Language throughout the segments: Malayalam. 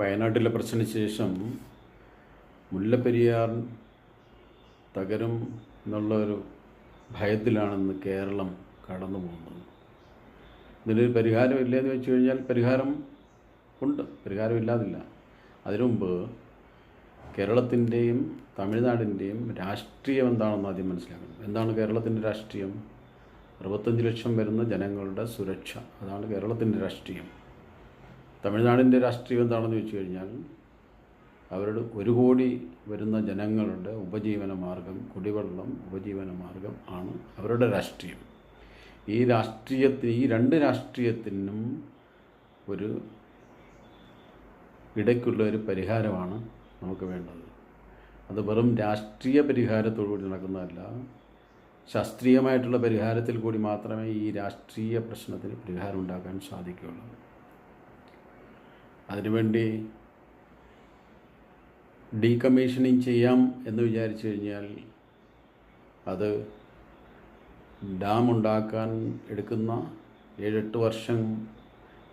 വയനാട്ടിലെ പ്രശ്നത്തിന് ശേഷം മുല്ലപ്പെരിയാർ തകരും എന്നുള്ളൊരു ഭയത്തിലാണെന്ന് കേരളം കടന്നു പോകുന്നത് ഇതിനൊരു പരിഹാരം ഇല്ലയെന്ന് വെച്ച് കഴിഞ്ഞാൽ പരിഹാരം ഉണ്ട്. പരിഹാരമില്ലാതില്ല അതിനു മുമ്പ് കേരളത്തിന്റെയും തമിഴ്നാടിന്റെയും രാഷ്ട്രീയം എന്താണെന്ന് ആദ്യം മനസ്സിലാക്കണം. എന്താണ് കേരളത്തിന്റെ രാഷ്ട്രീയം? അറുപത്തഞ്ച് ലക്ഷം വരുന്ന ജനങ്ങളുടെ സുരക്ഷ. അതാണ് കേരളത്തിന്റെ രാഷ്ട്രീയം. തമിഴ്നാടിന്റെ രാഷ്ട്രീയം എന്താണെന്ന് വെച്ച് കഴിഞ്ഞാൽ അവരുടെ ഒരു കോടി വരുന്ന ജനങ്ങളുടെ ഉപജീവന മാർഗം കുടിവെള്ളം ഉപജീവന മാർഗം ആണ് അവരുടെ രാഷ്ട്രീയം. ഈ രാഷ്ട്രീയത്തിന് ഈ രണ്ട് രാഷ്ട്രീയത്തിനും ഒരു ഇടയ്ക്കുള്ള ഒരു പരിഹാരമാണ് നമുക്ക് വേണ്ടത്. അത് വെറും രാഷ്ട്രീയ പരിഹാരത്തോടുകൂടി നടക്കുന്നതല്ല ശാസ്ത്രീയമായിട്ടുള്ള പരിഹാരത്തിൽ കൂടി മാത്രമേ ഈ രാഷ്ട്രീയ പ്രശ്നത്തിന് പരിഹാരം ഉണ്ടാക്കാൻ സാധിക്കുകയുള്ളൂ. അതിനുവേണ്ടി ഡീകമ്മീഷനിങ് ചെയ്യാം എന്ന് വിചാരിച്ചു കഴിഞ്ഞാൽ അത് ഡാം ഉണ്ടാക്കാൻ എടുക്കുന്ന ഏഴെട്ട് വർഷം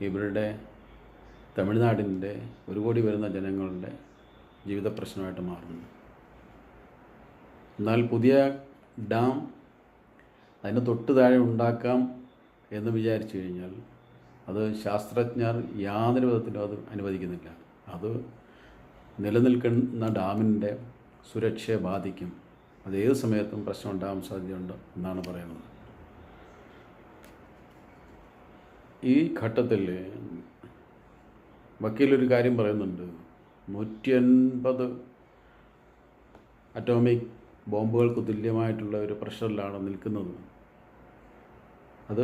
ഇവരുടെ തമിഴ്നാടിന്റെ ഒരു കോടി വരുന്ന ജനങ്ങളുടെ ജീവിത പ്രശ്നമായിട്ട് മാറുന്നു എന്നാൽ പുതിയ ഡാം അതിന് തൊട്ട് താഴെ ഉണ്ടാക്കാം എന്ന് വിചാരിച്ചു കഴിഞ്ഞാൽ അത് ശാസ്ത്രജ്ഞർ യാതൊരു വിധത്തിലും അത് അനുവദിക്കുന്നില്ല. അത് നിലനിൽക്കുന്ന ഡാമിന്റെ സുരക്ഷയെ ബാധിക്കും. അത് ഏത് സമയത്തും പ്രശ്നം ഉണ്ടാകാൻ സാധ്യതയുണ്ട് എന്നാണ് പറയുന്നത്. ഈ ഘട്ടത്തിൽ വക്കീലൊരു കാര്യം പറയുന്നുണ്ട്. നൂറ്റി അൻപത് അറ്റോമിക് ബോംബുകൾക്ക് തുല്യമായിട്ടുള്ള ഒരു പ്രഷറിലാണ് നിൽക്കുന്നത്. അത്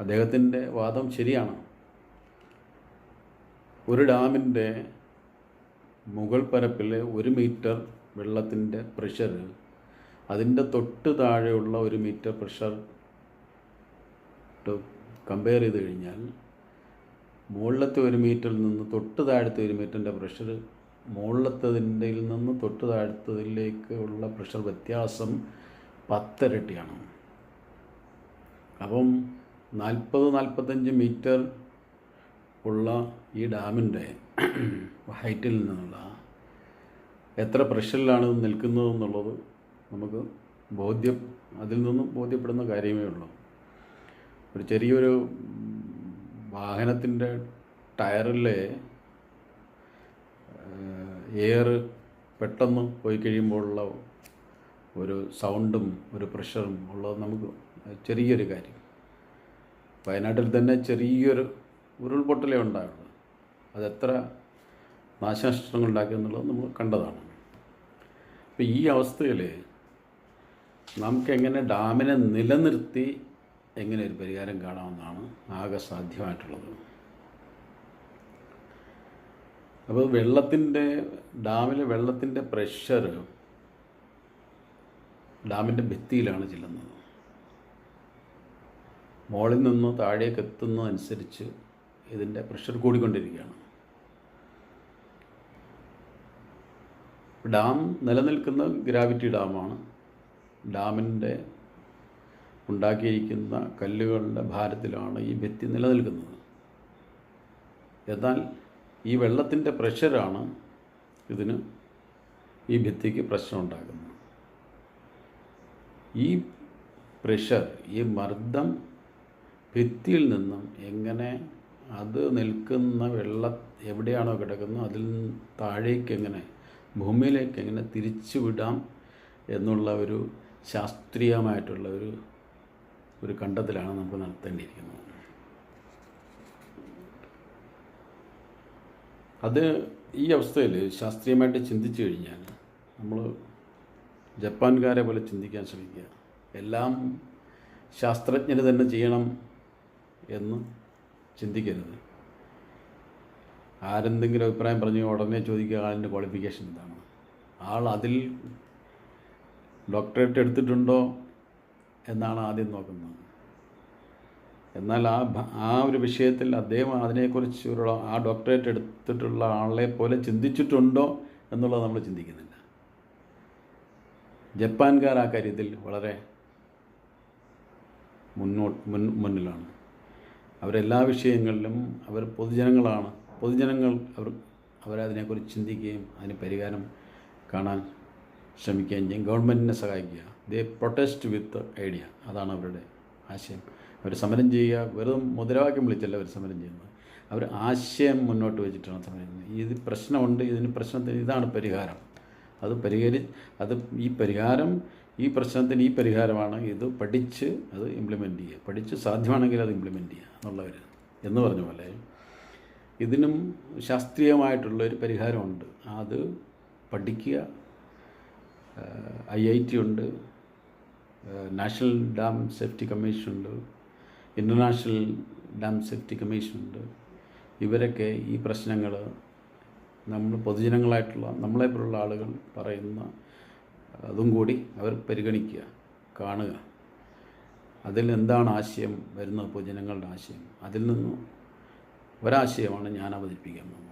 അദ്ദേഹത്തിന്റെ വാദം ശരിയാണ്. ഒരു ഡാമിന്റെ മുകൾ പരപ്പിൽ ഒരു മീറ്റർ വെള്ളത്തിന്റെ പ്രഷർ അതിന്റെ തൊട്ട് താഴെയുള്ള ഒരു മീറ്റർ പ്രഷർ കമ്പയർ ചെയ്ത് കഴിഞ്ഞാൽ മുകളിലത്തെ ഒരു മീറ്ററിൽ നിന്ന് തൊട്ട് താഴത്തെ ഒരു മീറ്ററിന്റെ പ്രഷർ മുകളിലത്തതിന്റെ നിന്ന് തൊട്ട് താഴത്തതിലേക്കുള്ള പ്രഷർ വ്യത്യാസം പത്തിരട്ടിയാണ്. അപ്പം നാൽപ്പത് നാൽപ്പത്തഞ്ച് മീറ്റർ ഉള്ള ഈ ഡാമിന്റെ ഹൈറ്റിൽ നിന്നുള്ള എത്ര പ്രഷറിലാണ് നിൽക്കുന്നത് എന്നുള്ളത് നമുക്ക് ബോധ്യം അതിൽ നിന്നും ബോധ്യപ്പെടുന്ന കാര്യമേ ഉള്ളൂ. ഒരു ചെറിയൊരു വാഹനത്തിന്റെ ടയറിലെ എയർ പെട്ടെന്ന് പോയി കഴിയുമ്പോഴുള്ള ഒരു സൗണ്ടും ഒരു പ്രഷറും ഉള്ളത് നമുക്ക് ചെറിയൊരു കാര്യം. വയനാട്ടിൽ തന്നെ ചെറിയൊരു ഉരുൾപൊട്ടലേ ഉണ്ടായുള്ളൂ. അതെത്ര നാശനഷ്ടങ്ങൾ ഉണ്ടാക്കിയെന്നുള്ളത് നമ്മൾ കണ്ടതാണ്. അപ്പോൾ ഈ അവസ്ഥയിൽ നമുക്കെങ്ങനെ ഡാമിനെ നിലനിർത്തി എങ്ങനെ ഒരു പരിഹാരം കാണാമെന്നാണ് ആകെ സാധ്യമായിട്ടുള്ളത്. അപ്പോൾ വെള്ളത്തിന്റെ ഡാമിലെ വെള്ളത്തിന്റെ പ്രഷർ ഡാമിന്റെ ഭിത്തിയിലാണ് ചെല്ലുന്നത്. മുകളിൽ നിന്ന് താഴേക്ക് എത്തുന്നതനുസരിച്ച് ഇതിന്റെ പ്രഷർ കൂടിക്കൊണ്ടിരിക്കുകയാണ്. ഡാം നിലനിൽക്കുന്ന ഗ്രാവിറ്റി ഡാമാണ്. ഡാമിന്റെ ഉണ്ടാക്കിയിരിക്കുന്ന കല്ലുകളുടെ ഭാരത്തിലാണ് ഈ ഭിത്തി നിലനിൽക്കുന്നത്. എന്നാൽ ഈ വെള്ളത്തിന്റെ പ്രഷറാണ് ഇതിന് ഈ ഭിത്തിക്ക് പ്രശ്നം ഉണ്ടാക്കുന്നത്. ഈ പ്രഷർ ഈ മർദ്ദം ഭിത്തിയിൽ നിന്നും എങ്ങനെ അത് നിൽക്കുന്ന വെള്ള എവിടെയാണോ കിടക്കുന്നത് അതിൽ താഴേക്ക് എങ്ങനെ ഭൂമിയിലേക്ക് എങ്ങനെ തിരിച്ചു വിടാം എന്നുള്ള ഒരു ശാസ്ത്രീയമായിട്ടുള്ള ഒരു ഒരു കണ്ടെത്തലാണ് നമുക്ക് നടത്തേണ്ടിയിരിക്കുന്നത്. അത് ഈ അവസ്ഥയിൽ ശാസ്ത്രീയമായിട്ട് ചിന്തിച്ചു കഴിഞ്ഞാൽ നമ്മൾ ജപ്പാൻകാരെ പോലെ ചിന്തിക്കാൻ ശ്രമിക്കുക. എല്ലാം ശാസ്ത്രജ്ഞർ തന്നെ ചെയ്യണം എന്ന് ചിന്തിക്കരുത്. ആരെന്തെങ്കിലും അഭിപ്രായം പറഞ്ഞു ഉടനെ ചോദിക്കുക ആളിന്റെ ക്വാളിഫിക്കേഷൻ എന്താണ്. ആൾ അതിൽ ഡോക്ടറേറ്റ് എടുത്തിട്ടുണ്ടോ എന്നാണ് ആദ്യം നോക്കുന്നത്. എന്നാൽ ആ ആ ഒരു വിഷയത്തിൽ അദ്ദേഹം അതിനെക്കുറിച്ച് ആ ഡോക്ടറേറ്റ് എടുത്തിട്ടുള്ള ആളെ പോലെ ചിന്തിച്ചിട്ടുണ്ടോ എന്നുള്ളത് നമ്മൾ ചിന്തിക്കുന്നില്ല. ജപ്പാൻകാർ ആ കാര്യത്തിൽ വളരെ മുന്നോട്ട് മുന്നിലാണ്. അവരെല്ലാ വിഷയങ്ങളിലും അവർ പൊതുജനങ്ങളാണ്. പൊതുജനങ്ങൾ അവർ അവരതിനെക്കുറിച്ച് ചിന്തിക്കുകയും അതിന് പരിഹാരം കാണാൻ ശ്രമിക്കുകയും ചെയ്യും. ഗവൺമെന്റിനെ സഹായിക്കുക. They protest with idea. അതാണ് അവരുടെ ആശയം. അവർ സമരം ചെയ്യുക. വെറും മുദ്രാവാക്യം വിളിച്ചല്ല അവർ സമരം ചെയ്യുന്നത്. അവർ ആശയം മുന്നോട്ട് വെച്ചിട്ടാണ് സമരം ചെയ്യുന്നത്. ഇത് പ്രശ്നമുണ്ട്. ഇതിന് പ്രശ്നത്തിന് ഇതാണ് പരിഹാരം. അത് പരിഹരി അത് ഈ പരിഹാരം ഈ പ്രശ്നത്തിന് ഈ പരിഹാരമാണ് ഇത് പഠിച്ച് അത് ഇംപ്ലിമെന്റ് ചെയ്യുക. പഠിച്ച് സാധ്യമാണെങ്കിൽ അത് ഇംപ്ലിമെന്റ് ചെയ്യുക എന്നുള്ളവർ എന്ന് പറഞ്ഞ പോലെ ഇതിനും ശാസ്ത്രീയമായിട്ടുള്ളൊരു പരിഹാരമുണ്ട്. അത് പഠിക്കുക. ഐ ഐ ടി ഉണ്ട്. നാഷണൽ ഡാം സേഫ്റ്റി കമ്മീഷൻ ഉണ്ട് ഇന്റർനാഷണൽ ഡാം സേഫ്റ്റി കമ്മീഷൻ ഉണ്ട് ഇവരൊക്കെ ഈ പ്രശ്നങ്ങൾ നമ്മൾ പൊതുജനങ്ങളായിട്ടുള്ള നമ്മളെപ്പോലുള്ള ആളുകൾ പറയുന്ന അതും കൂടി അവർ പരിഗണിക്കുക കാണുക. അതിൽ എന്താണ് ആശയം വരുന്നത് പൊതുജനങ്ങളുടെ ആശയം? അതിൽ നിന്ന് ഒരാശയമാണ് ഞാൻ അവതരിപ്പിക്കാൻ പോകുന്നത്.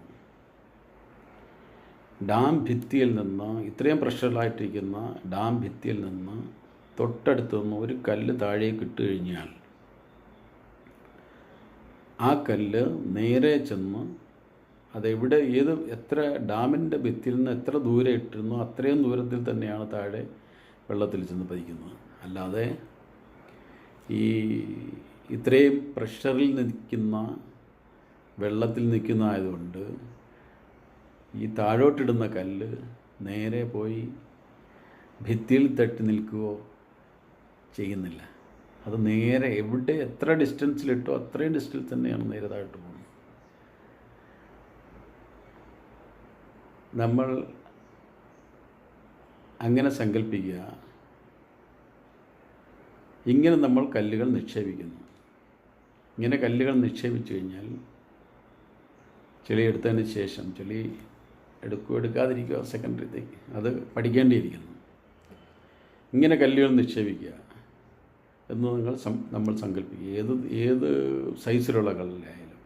ഡാം ഭിത്തിയിൽ നിന്ന് ഇത്രയും പ്രഷറിലായിട്ടിരിക്കുന്ന ഡാം ഭിത്തിയിൽ നിന്ന് തൊട്ടടുത്ത് നിന്ന് ഒരു കല്ല് താഴേക്ക് ഇട്ട് കഴിഞ്ഞാൽ ആ കല്ല് നേരെ ചെന്ന് അതെവിടെ ഏത് എത്ര ഡാമിന്റെ ഭിത്തിയിൽ നിന്ന് എത്ര ദൂരെ ഇട്ടിരുന്നോ അത്രയും ദൂരത്തിൽ തന്നെയാണ് താഴെ വെള്ളത്തിൽ ചെന്ന് പതിക്കുന്നത്. അല്ലാതെ ഈ ഇത്രയും പ്രഷറിൽ നിൽക്കുന്ന വെള്ളത്തിൽ നിൽക്കുന്ന ആയതുകൊണ്ട് ഈ താഴോട്ടിടുന്ന കല്ല് നേരെ പോയി ഭിത്തിയിൽ തട്ടി നിൽക്കുകയോ ചെയ്യുന്നില്ല. അത് നേരെ എവിടെ എത്ര ഡിസ്റ്റൻസിലിട്ടോ അത്രയും ഡിസ്റ്റൻസ് തന്നെയാണ് നേരെ താഴോട്ട് പോകുന്നത്. നമ്മൾ അങ്ങനെ സങ്കല്പിക്കുക. ഇങ്ങനെ നമ്മൾ കല്ലുകൾ നിക്ഷേപിക്കുന്നു. ഇങ്ങനെ കല്ലുകൾ നിക്ഷേപിച്ചു കഴിഞ്ഞാൽ ചെളി എടുത്തതിന് ശേഷം ചെളി എടുക്കുക എടുക്കാതിരിക്കുക സെക്കൻഡറി അത് പഠിക്കേണ്ടിയിരിക്കുന്നു. ഇങ്ങനെ കല്ലുകൾ നിക്ഷേപിക്കുക എന്ന് നിങ്ങൾ നമ്മൾ സങ്കല്പിക്കുക. ഏത് ഏത് സൈസിലുള്ള കല്ലിലായാലും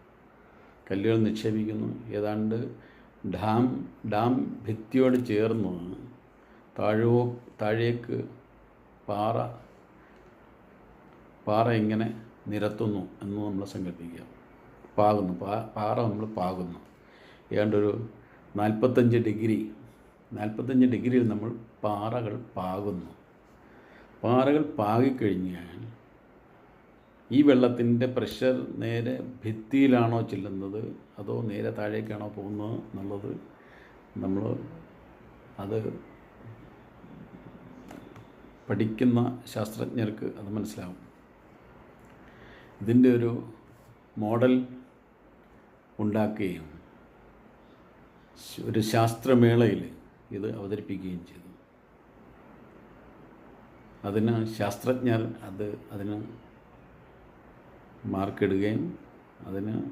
കല്ലുകൾ നിക്ഷേപിക്കുന്നു. ഏതാണ്ട് ഡാം ഡാം ഭിത്തിയോട് ചേർന്ന് താഴോ താഴേക്ക് പാറ പാറ ഇങ്ങനെ നിരത്തുന്നു എന്ന് നമ്മൾ സങ്കല്പിക്കുക. പാകുന്നു. പാറ നമ്മൾ പാകുന്നു. ഏതാണ്ടൊരു നാൽപ്പത്തഞ്ച് ഡിഗ്രി നാൽപ്പത്തഞ്ച് ഡിഗ്രിയിൽ നമ്മൾ പാറകൾ പാകുന്നു. പാറകൾ പാകിക്കഴിഞ്ഞാൽ ഈ വെള്ളത്തിന്റെ പ്രഷർ നേരെ ഭിത്തിയിലാണോ ചെല്ലുന്നത്? അതോ നേരെ താഴേക്കാണോ പോകുന്നത് എന്നുള്ളത് നമ്മൾ അത് പഠിക്കുന്ന ശാസ്ത്രജ്ഞർക്ക് അത് മനസ്സിലാവും. ഇതിന്റെ ഒരു മോഡൽ ഉണ്ടാക്കുകയും ഒരു ശാസ്ത്രമേളയിൽ ഇത് അവതരിപ്പിക്കുകയും ചെയ്തു. അതിന് ശാസ്ത്രജ്ഞർ അത് അതിന് മാർക്കിടുകയും അതിന്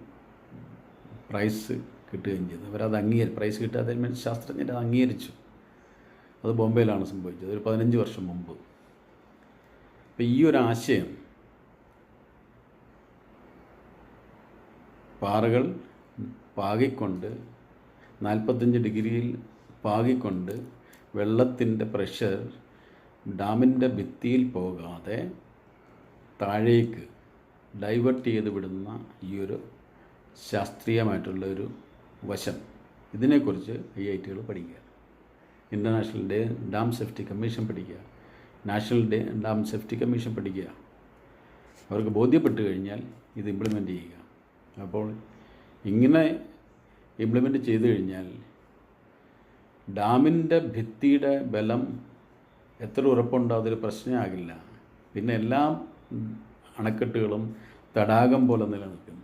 പ്രൈസ് കിട്ടുകയും ചെയ്തു. അവരത് അംഗീകരിച്ചു പ്രൈസ് കിട്ടാത്തതിന് വേണ്ടി ശാസ്ത്രജ്ഞർ അത് അംഗീകരിച്ചു. അത് ബോംബെയിലാണ് സംഭവിച്ചത്. ഒരു പതിനഞ്ച് വർഷം മുമ്പ്. അപ്പം ഈ ഒരു ആശയം പാറകൾ പാകിക്കൊണ്ട് നാൽപ്പത്തഞ്ച് ഡിഗ്രിയിൽ പാകിക്കൊണ്ട് വെള്ളത്തിന്റെ പ്രഷർ ഡാമിന്റെ ഭിത്തിയിൽ പോകാതെ താഴേക്ക് ഡൈവേർട്ട് ചെയ്ത് വിടുന്ന ഈ ഒരു ശാസ്ത്രീയമായിട്ടുള്ള ഒരു വശം. ഇതിനെക്കുറിച്ച് ഐ ഐ ടികൾ പഠിക്കുക. International day dam safety commission പഠിക്കുക. National day dam safety commission പഠിക്കുക. അവർക്ക് ബോധ്യപ്പെട്ട് കഴിഞ്ഞാൽ ഇത് ഇംപ്ലിമെന്റ് ചെയ്യുക. അപ്പോൾ ഇങ്ങനെ ഇംപ്ലിമെന്റ് ചെയ്തു കഴിഞ്ഞാൽ ഡാമിന്റെ ഭിത്തിയുടെ ബലം എത്ര ഉറപ്പുണ്ടോ അതൊരു പ്രശ്നമാകില്ല. പിന്നെ എല്ലാ അണക്കെട്ടുകളും തടാകം പോലെ നിലനിൽക്കുന്നു.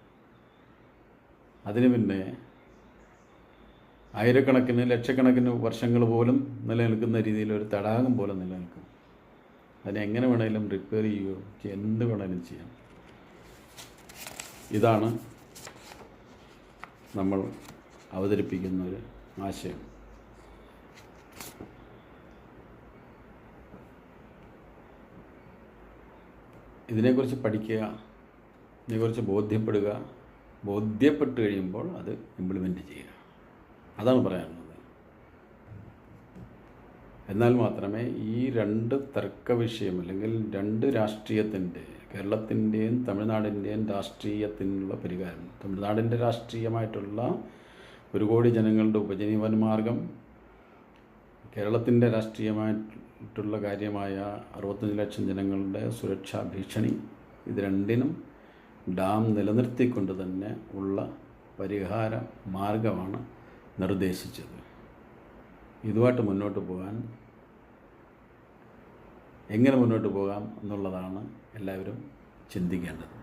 അതിന് പിന്നെ ആയിരക്കണക്കിന് ലക്ഷക്കണക്കിന് വർഷങ്ങൾ പോലും നിലനിൽക്കുന്ന രീതിയിൽ ഒരു തടാകം പോലെ നിലനിൽക്കും അതിനെ എങ്ങനെ വേണേലും റിപ്പയർ ചെയ്യുകയോ ചെയ്യ- എന്ത് വേണേലും ചെയ്യാം. ഇതാണ് നമ്മൾ അവതരിപ്പിക്കുന്ന ഒരു ആശയം. ഇതിനെക്കുറിച്ച് പഠിക്കുക ഇതിനെക്കുറിച്ച് ബോധ്യപ്പെടുക ബോധ്യപ്പെട്ട് കഴിയുമ്പോൾ അത് ഇംപ്ലിമെന്റ് ചെയ്യുക. അതാണ് പറയാനുള്ളത്. എന്നാൽ മാത്രമേ ഈ രണ്ട് തർക്ക വിഷയം അല്ലെങ്കിൽ രണ്ട് രാഷ്ട്രീയത്തിന്റെ കേരളത്തിന്റെയും തമിഴ്നാടിന്റെയും രാഷ്ട്രീയത്തിനുള്ള പരിഹാരം തമിഴ്നാടിന്റെ രാഷ്ട്രീയമായിട്ടുള്ള ഒരു കോടി ജനങ്ങളുടെ ഉപജീവന മാർഗം കേരളത്തിന്റെ രാഷ്ട്രീയമായിട്ടുള്ള കാര്യമായ അറുപത്തഞ്ച് ലക്ഷം ജനങ്ങളുടെ സുരക്ഷാ ഭീഷണി ഇത് രണ്ടിനും ഡാം നിലനിർത്തിക്കൊണ്ട് തന്നെ ഉള്ള പരിഹാര മാർഗമാണ് നിർദ്ദേശിച്ചത്. ഇതുമായിട്ട് മുന്നോട്ട് പോകാൻ എങ്ങനെ മുന്നോട്ട് പോകാം എന്നുള്ളതാണ് എല്ലാവരും ചിന്തിക്കേണ്ടത്.